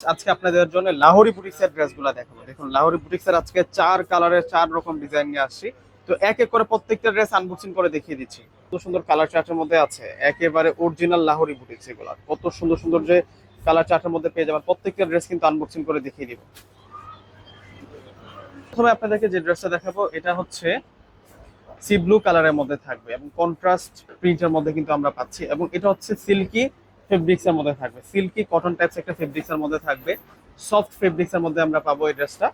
আজকে আপনাদের জন্য লাহোরি বুটিক্সের ড্রেসগুলো দেখাবো। দেখুন, লাহোরি বুটিক্সের আজকে চার কালারের চার রকম ডিজাইন নিয়ে আসছি। তো এক এক করে প্রত্যেকটা ড্রেস আনবক্সিং করে দেখিয়ে দিচ্ছি। কত সুন্দর কালার চার্টের মধ্যে আছে। একেবারে অরিজিনাল লাহোরি বুটিক্স এগুলো। কত সুন্দর সুন্দর যে কালার চার্টের মধ্যে পেয়ে যাবেন, প্রত্যেকটা ড্রেস কিন্তু আনবক্সিং করে দেখিয়ে দিব। প্রথমে আপনাদেরকে যে ড্রেসটা দেখাবো, এটা হচ্ছে সি ব্লু কালারের মধ্যে থাকবে এবং কন্ট্রাস্ট প্রিন্টের মধ্যে কিন্তু আমরা পাচ্ছি এবং এটা হচ্ছে সিল্কি ফেব্রিক্স এর মধ্যে থাকবে। সিল্কি কটন টাইপস একটা ফেব্রিক্স এর মধ্যে থাকবে। সফট ফেব্রিক্স এর মধ্যে আমরা পাবো এই ড্রেসটা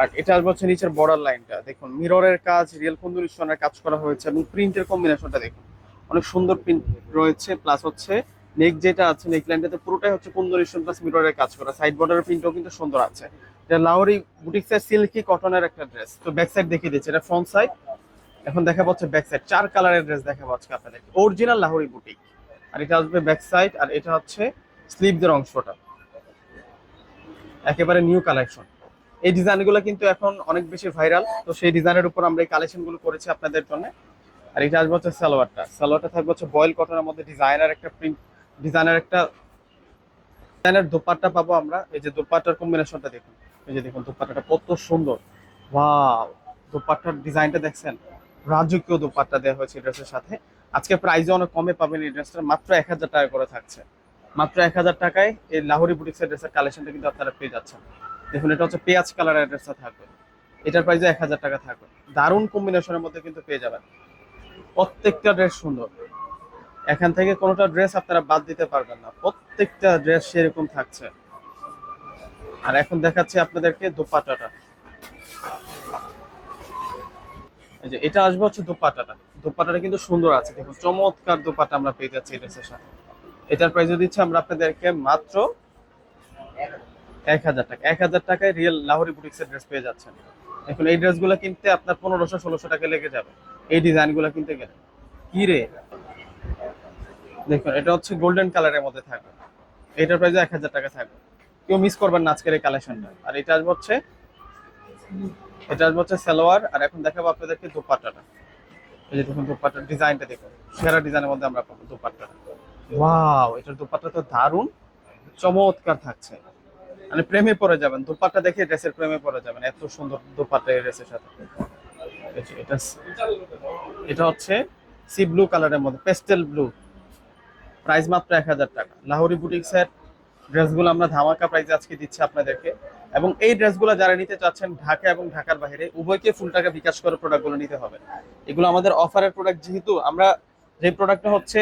আর এটা আসবে হচ্ছে নিচের বর্ডার লাইনটা দেখুন মিররের কাজ রিয়েল কন্ডুলেশনের কাজ করা হয়েছে এবং প্রিন্টের কম্বিনেশনটা দেখুন। অনেক সুন্দর প্রিন্ট রয়েছে প্লাস হচ্ছে নেক যেটা আছে নেক লাইনটাতে পুরোটাই হচ্ছে কন্ডুলেশন প্লাস মিররের কাজ করা। সাইড বর্ডারের প্রিন্টও কিন্তু সুন্দর আছে। এটা লাউরি বুটিক্সের সিল্কি কটনের একটা ড্রেস তো ব্যাক সাইড দেখিয়ে দিচ্ছে, এটা ফ্রন্ট সাইড এখন দেখা পাচ্ছে ব্যাক সাইড চার কালারের ড্রেস দেখা পাচ্ছে আপনাদের অরিজিনাল লাহোরি বুটিক আর এটা আসবে ব্যাক সাইড আর এটা হচ্ছে স্লিভদের অংশটা। একেবারে নিউ কালেকশন এই ডিজাইনগুলো কিন্তু এখন অনেক বেশি ভাইরাল তো সেই ডিজাইনের উপর আমরা এই কালেকশনগুলো করেছি আপনাদের জন্য। আর এটা আসবে হচ্ছে সালোয়ারটা। সালোয়ারটা থাকবে হচ্ছে বয়েল কটনের মধ্যে ডিজাইনার একটা প্রিন্ট ডিজাইনার একটা ডিজাইনের দোপাট্টা পাবো আমরা। এই যে দোপাট্টার কম্বিনেশনটা দেখুন। এই যে দেখুন দোপাট্টাটা কত সুন্দর। ওয়াও দোপাট্টার ডিজাইনটা দেখছেন? রাজকীয় দোপাট্টা দেওয়া হয়েছে ড্রেসের সাথে। আজকে প্রাইসে অনেক কমে পাবেন এই ড্রেসটা মাত্র এক হাজার টাকা করে থাকছে। মাত্র এক হাজার টাকায় এই লাহোরি বুটিক্সের ড্রেসের কালেকশনটা কিন্তু আপনারা পেয়ে যাচ্ছেন। দেখুন, এটা হচ্ছে পেঁয়াজ কালারের ড্রেসটা থাকবে। এটার প্রাইসে এক হাজার টাকা থাকবে। দারুণ কম্বিনেশনের মধ্যে কিন্তু পেয়ে যাবেন। প্রত্যেকটা ড্রেস সুন্দর। এখান থেকে কোনোটা ড্রেস আপনারা বাদ দিতে পারবেন না। প্রত্যেকটা ড্রেস সেরকম থাকছে। আর এখন দেখাচ্ছি আপনাদেরকে দোপাট্টাটা। যে এটা আসবে হচ্ছে দোপাট্টাটা। দোপাট্টাটা কিন্তু সুন্দর আছে, দেখুন, চমৎকার দোপাট্টা আমরা পেয়ে যাচ্ছি ড্রেসের সাথে এটার প্রাইস দিচ্ছি আমরা আপনাদেরকে মাত্র এক হাজার টাকা। এক হাজার টাকায় রিয়েল লাহোরি বুটিক্সের ড্রেস পেয়ে যাচ্ছেন। এখন এই ড্রেসগুলো কিনতে আপনার পনেরোশো, ষোলোশো টাকা লেগে যাবে। এই ডিজাইনগুলো কিনতে গেলে। কি রে? দেখুন, এটা হচ্ছে গোল্ডেন কালারের মধ্যে থাকবে। এটার প্রাইস এক হাজার টাকা থাকবে। কেউ মিস করবেন না আজকের এই কালেকশনটা আর এটা আসবে হচ্ছে এটা আসবে হচ্ছে সালোয়ার, আর এখন দেখাবো আপনাদেরকে দোপাট্টাটা। এই যে দেখুন দোপাট্টার ডিজাইনটা দেখুন, সেরা ডিজাইনের মধ্যে আমরা পাবো দোপাট্টাটা ওয়াও, এটার দোপাট্টা তো দারুণ, চমৎকার থাকছে। মানে প্রেমে পড়ে যাবেন, দোপাট্টা দেখে ড্রেসের প্রেমে পড়ে যাবেন, এত সুন্দর দোপাট্টা এই ড্রেসের সাথে। এটা এটা হচ্ছে সি ব্লু কালারের মধ্যে, পেস্টেল ব্লু। প্রাইস মাত্র এক হাজার টাকা। লাহোরি বুটিক্সের ড্রেসগুলো আমরা ধামাকা প্রাইসে আজকে দিচ্ছি আপনাদেরকে। এবং এই ড্রেসগুলো যারা নিতে চাচ্ছেন ঢাকা এবং ঢাকার বাইরে, উভয়কে ফুল টাকা বিকাশ করে প্রোডাক্টগুলো নিতে হবে। এগুলো আমাদের অফারের প্রোডাক্ট যেহেতু, আমরা যে প্রোডাক্টটা হচ্ছে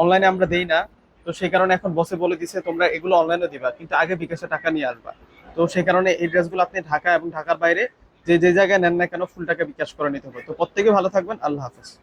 অনলাইনে আমরা দেই না, তো সেই কারণে এখন বসে বলে দিছে, তোমরা এগুলো অনলাইনে দিবা, কিন্তু আগে বিকাশে টাকা নিয়ে আসবা। তো সেই কারণে এই ড্রেসগুলো আপনি ঢাকা এবং ঢাকার বাইরে যে যে জায়গায় নেন না কেন ফুল টাকা বিকাশ করে নিতে হবে। তো প্রত্যেকে ভালো থাকবেন, আল্লাহ হাফেজ।